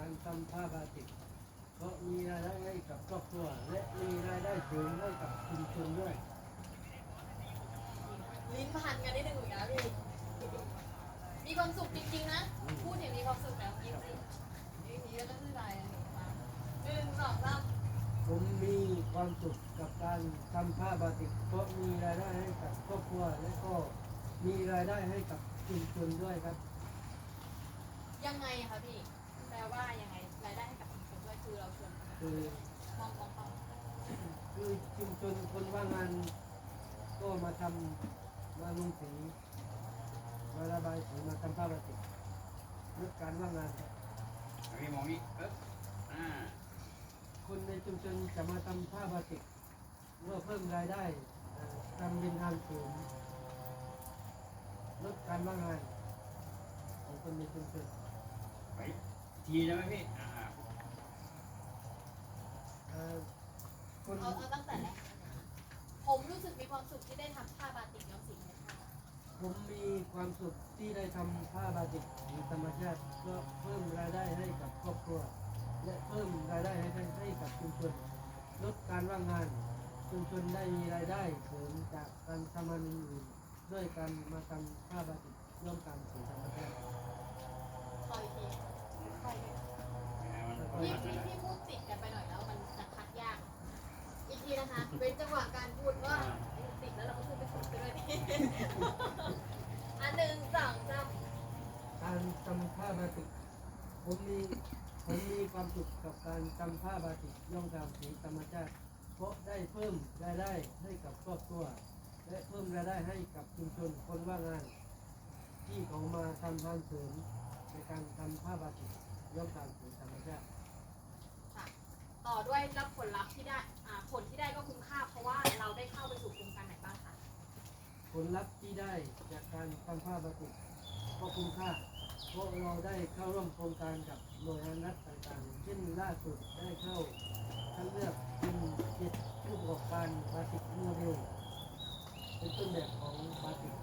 การทำผ้าบาติกเพราะมีรายได้ให้กับครอบครัว และมีรายได้เสริมให้กับชุมชนด้วย ลิ้นพันกันนิดนึงเหมือนกันนะพี่มีความสุขจริงๆนะ พูดอย่างมีความสุขแล้วยิ้มสิยิ้มนี้ก็คืออะไรอะมาหนึ่งสองสามผมมีความสุขกับการทำผ้าบาติกเพราะมีรายได้ให้กับครอบครัวและก็มีรายได้ให้กับชุมชนด้วยครับ ยังไงอะคะพี่แป ลว่ายังไงรายได้ให้กับชุมชนด้วยคือเราชวนคือมองมองมองคือชุมชนคนว่างงาน ก็มาทำมาลงสีมาระบายสีมาทำผ้าบาติกลดการว่างงานครับพี่มองนี่เอ๊ะอ่าคนในชุมชนจะมาทำผ้าบาติกเพื่อเพิ่มรายได้ทำเป็นทางสูงลดการว่างงานของคนในชุมชนไป ทีได้ไหมพี่อ่าเอ่อคนเอาเอาตั้งแต่แรกผมรู้สึกมีความสุขที่ได้ทำผ้าบาติกย้อมสีในผ้าผมมีความสุขที่ได้ทำผ้าบาติกในธรรมชาติเพื่อเพิ่มรายได้ให้กับครอบครัว และเพิ่มรายได้ให้ให้กับชุมชนลดการว่างงาน ชุมชนได้มีรายได้เสริมจากการทำงานอื่นๆด้วยการมาทำผ้าบาติกร่วมกันสู่ธรรมชาติ คอยที คอยทีมันพี่พี่พี่พูดติดกันไปหน่อยแล้วมันจะคัดยาก อีกทีนะคะ เป็นจังหวะการพูดว่าติดแล้วเราก็พูดไปสุดไปด้วยนี่อันหนึ่งสองสามการทำผ้าบาติกผมมีผมมีความสุขกับการทำผ้าบาติกย่อมตามสีธรรมชาติเพราะได้เพิ่มรายได้ให้กับครอบครัวและเพิ่มรายได้ให้กับชุมชนคนว่างงาน ที่เขามาทำงานเสริมในการทำผ้าบาติก ย่อมตามสีธรรมชาติค่ะต่อด้วยรับผลลัพธ์ที่ได้อ่าผลที่ได้ก็คุ้มค่า เพราะว่าเราได้เข้าไปสู่โครงการไหนบ้างคะผลลัพธ์ที่ได้จากการทำผ้าบาติกก็คุ้มค่า เพราะเราได้เข้าร่วมโครงการกับหน่วยงานรัฐต่างๆ เช่นล่าสุดได้เข้าคัดเลือกเป็นเจ็ดผู้ประกอบการบาติกโมเดลเป็นต้นแบบของบาติก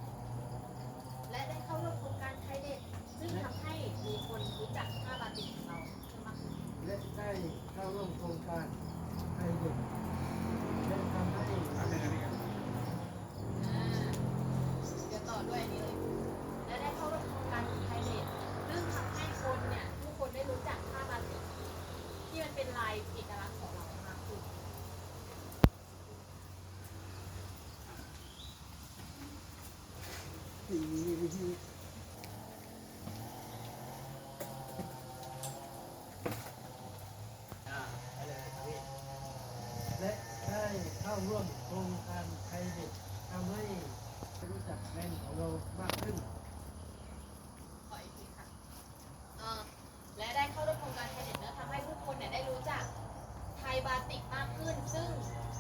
และได้เข้าร่วมโครงการไทยเด็ดซึ่งทำให้มีคนรู้จักผ้าบาติกของเราเพิ่มมากขึ้น และได้เข้าร่วมโครงการไทยเด็กและทำให้ ทำยังไงพี่ครับ อ่าเดี๋ยวต่อด้วยอันนี้เลย และได้เข้าร่วมโครงการไทยเด็ดซึ่งทำให้คนเนี่ยทุกคนได้รู้จักผ้าบาติกที่มันเป็นลายเอกลักษณ์ของเรามากขึ้น อ่าไปเลยครับพี่ และได้เข้าร่วมโครงการไทยเด็กทำให้รู้จักแบรนด์ของเรามากขึ้น ขออีกทีค่ะอ่าและได้เข้าร่วมโครงการไทยเด็ดเนอะทำให้ผู้คนเนี่ยได้รู้จักไทยบาติกมากขึ้น ซึ่ง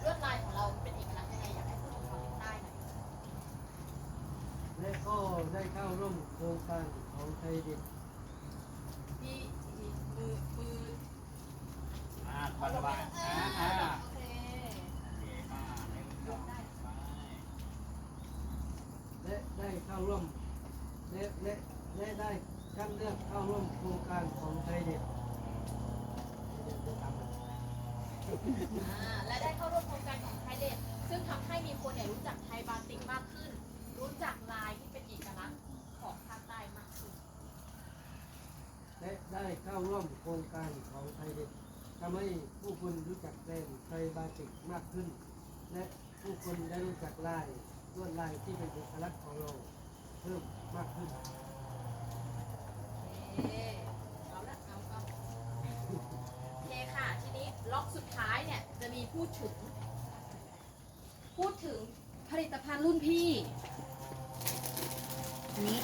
ลวดลายของเราเป็นเอกลักษณ์ยังไงอยากให้พูดถึงความเป็นใต้หน่อย และก็ได้ เข้าร่วมโครงการของไทยเด็กที่มีมือมืออ่าสบายสบายอ่าอ่าโอเคโอเคมาหนึ่อไปและได้เข้าร่วมและและและได้คัดเลือกเข้าร่วมโครงการของไทยเด็กเดี๋ยวจะทำอ่าและได้เข้าร่วมโครงการของไทยเด็ดซึ่งทำให้มีคนเนี่ยรู้จักไทยบาติกมากขึ้น รู้จักลายที่เป็นเอกลักษณ์ของภาคใต้มากขึ้น และ ได้เข้าร่วมโครงการของไทยเด็กทำให้ผู้คนรู้จักแบรนด์ไทยบาติกมากขึ้น และผู้คนได้รู้จักลายลวดลายที่เป็นเอกลักษณ์ของเราเพิ่มมากขึ้น เอ๊ะเอาละเอาเอาโอเคค่ะ ทีนี้ล็อกสุดท้ายเนี่ยจะมีพูดถึง พูดถึงผลิตภัณฑ์รุ่นพี่อันนี้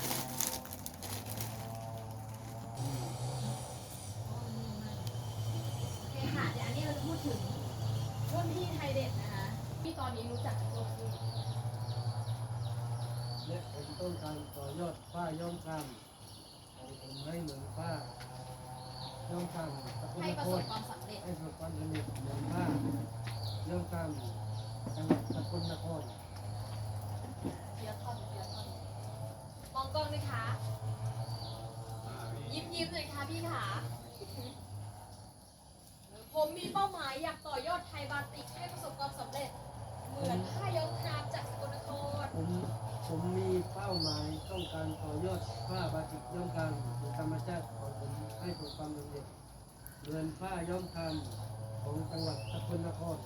ถึงรุ่นพี่ไทยเด็ดนะคะที่ตอนนี้รู้จักกันตัวคือและผมต้องการต่อยอดผ้าย้อมคำของผมให้เหมือนผ้าย้อมคำตะกุให้นประโคสบนความสำเร็จให้ประสบความสำเร็จเหมือนผ้าย้อมคำจังหวัดสกลนครเทียร์ท่อนเทียร์ท่อนมองกล้องด้วยค่ะอ่าพี่ยิ้มยิ้มๆหน่อยค่ะพี่ขา ผมมีเป้าหมายอยากต่อยอดไทยบาติกให้ประสบความสำเร็จ เหมือนผ้าย้อมครามจากสกลนครผมผมมีเป้าหมายต้องการต่อยอดผ้าบาติกย้อมคามของธรรมชาติของผมให้ประสบความสำเร็จเหมือนผ้าย้อมคามของจังหวัดสกลนคร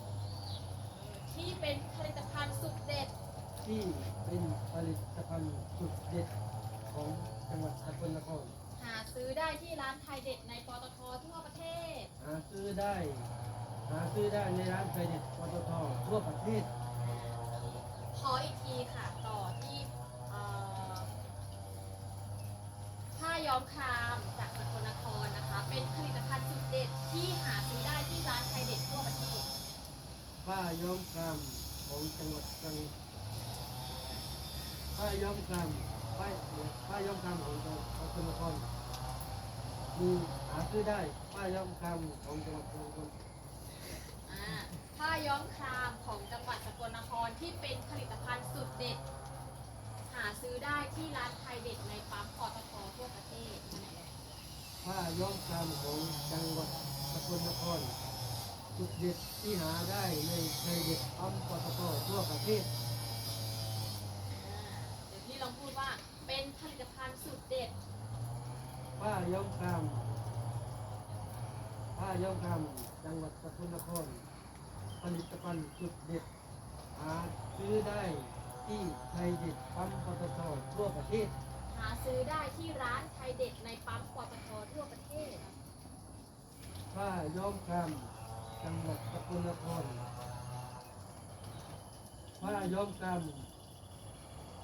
ที่เป็นผลิตภัณฑ์สุดเด็ด ที่เป็นผลิตภัณฑ์สุดเด็ดของจังหวัดสกลนคร หาซื้อได้ที่ร้านไทยเด็ดในปตททั่วประเทศ หาซื้อได้ หาซื้อได้ในร้านไฟเด็ดปตททั่วประเทศ ขออีกทีค่ะ ต่อที่เอ่อผ้าย้อมครามจากสกลนครนะคะ เป็นผลิตภัณฑ์สุดเด็ดที่หาซื้อได้ที่ร้านไทยเด็ดทั่วประเทศ ผ้าย้อมครามของจังหวัดตรังผ้าย้อมคราม ผ้าผ้าย้อมครามของจังหวัดสกลนครมีหาซื้อได้ผ้าย้อมครามของจังหวัดสกลนครอ่าผ้าย้อมครามของจังหวัดสกลนครที่เป็นผลิตภัณฑ์สุดเด็ด หาซื้อได้ที่ร้านไทยเด็ดในปั๊มปตททั่วประเทศอันไหนเอ่ยผ้าย้อมครามของจังหวัดสกลนครสุดเด็ดที่หาได้ในไทยเด็ดปั๊มปตททั่วประเทศ อ่าเดี๋ยวพี่ลองพูดว่า เป็นผลิตภัณฑ์สุดเด็ดผ้าย้อมครามผ้าย้อมครามจังหวัดสกลนคร ผลิตภัณฑ์สุดเด็ด หาซื้อได้ที่ไทยเด็ดปั๊มปตททั่วประเทศ หาซื้อได้ที่ร้านไทยเด็ดในปั๊มปตททั่วประเทศผ้าย้อมครามจังหวัดสกลนครผ้าย้อมคราม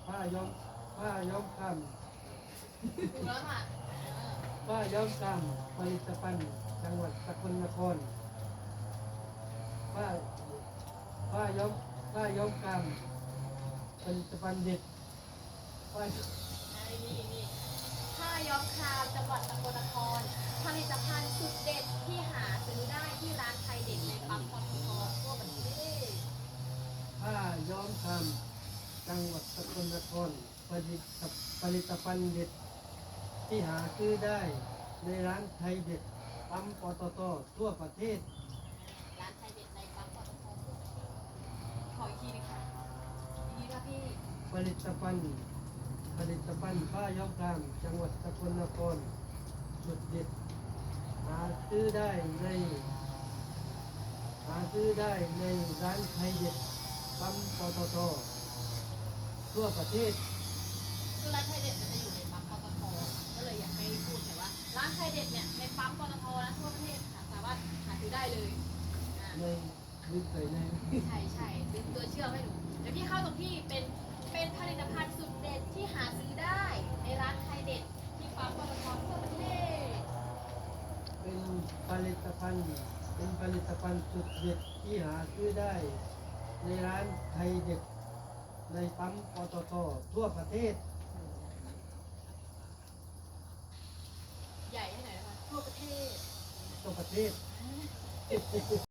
ผ้าย้อม ผ้าย้อมครามถูกแล้วค่ะเออผ้าย้อมครามผลิตภัณฑ์จังหวัดสกลนครผ้าผ้าย้อมผ้าย้อมครามผลิตภัณฑ์เด็ดผ้าไอ้นี่นี่ผ้าย้อมครามจังหวัดสกลนคร ผลิตภัณฑ์สุดเด็ดที่หาซื้อได้ที่ร้านไทยเด็ดในปั๊มปตททั่วประเทศ ผ้าย้อมครามจังหวัดสกลนครผลิตผ ลิตภัณฑ์เด็ด ที่หาซื้อได้ในร้านไทยเด็ดปั๊มปตททั่วประเทศ ร้านไทยเด็ดในปั๊มปตททั่วประเทศขออีกทีหนึงค่ะดีค่ะพี่ผลิตภัณฑ์ผลิตภัณฑ์ผ้าย้อมครามจังหวัดสกลนครสุดเด็ด หาซื้อได้ใน หาซื้อได้ในร้านไทยเด็ดปั๊มปตททั่วประเทศ คือร้านไทยเด็ดมันจะอยู่ในปั๊มปตทก็เลยอยากให้พูดแต่อยว่า ร้านไทยเด็ดเนี่ยในปั๊มปตทนะทั่วประเทศค่ะสามารถหาซื้อได้เลยอ่าในลึกไปในใช่ใช่ดึงตัวเชื่อมให้หนูเดี๋ยวพี่เข้าตรงที่เป็นเป็นผลิตภัณฑ์สุดเด็ดที่หาซื้อได้ในร้านไทยเด็ดที่ปั๊มปตททั่วประเทศเป็นผลิตภัณฑ์เป็นผลิตภัณฑ์สุดเด็ดที่หาซื้อได้ ในร้านไทยเด็ดในปั๊มปตททั่วประเทศ ให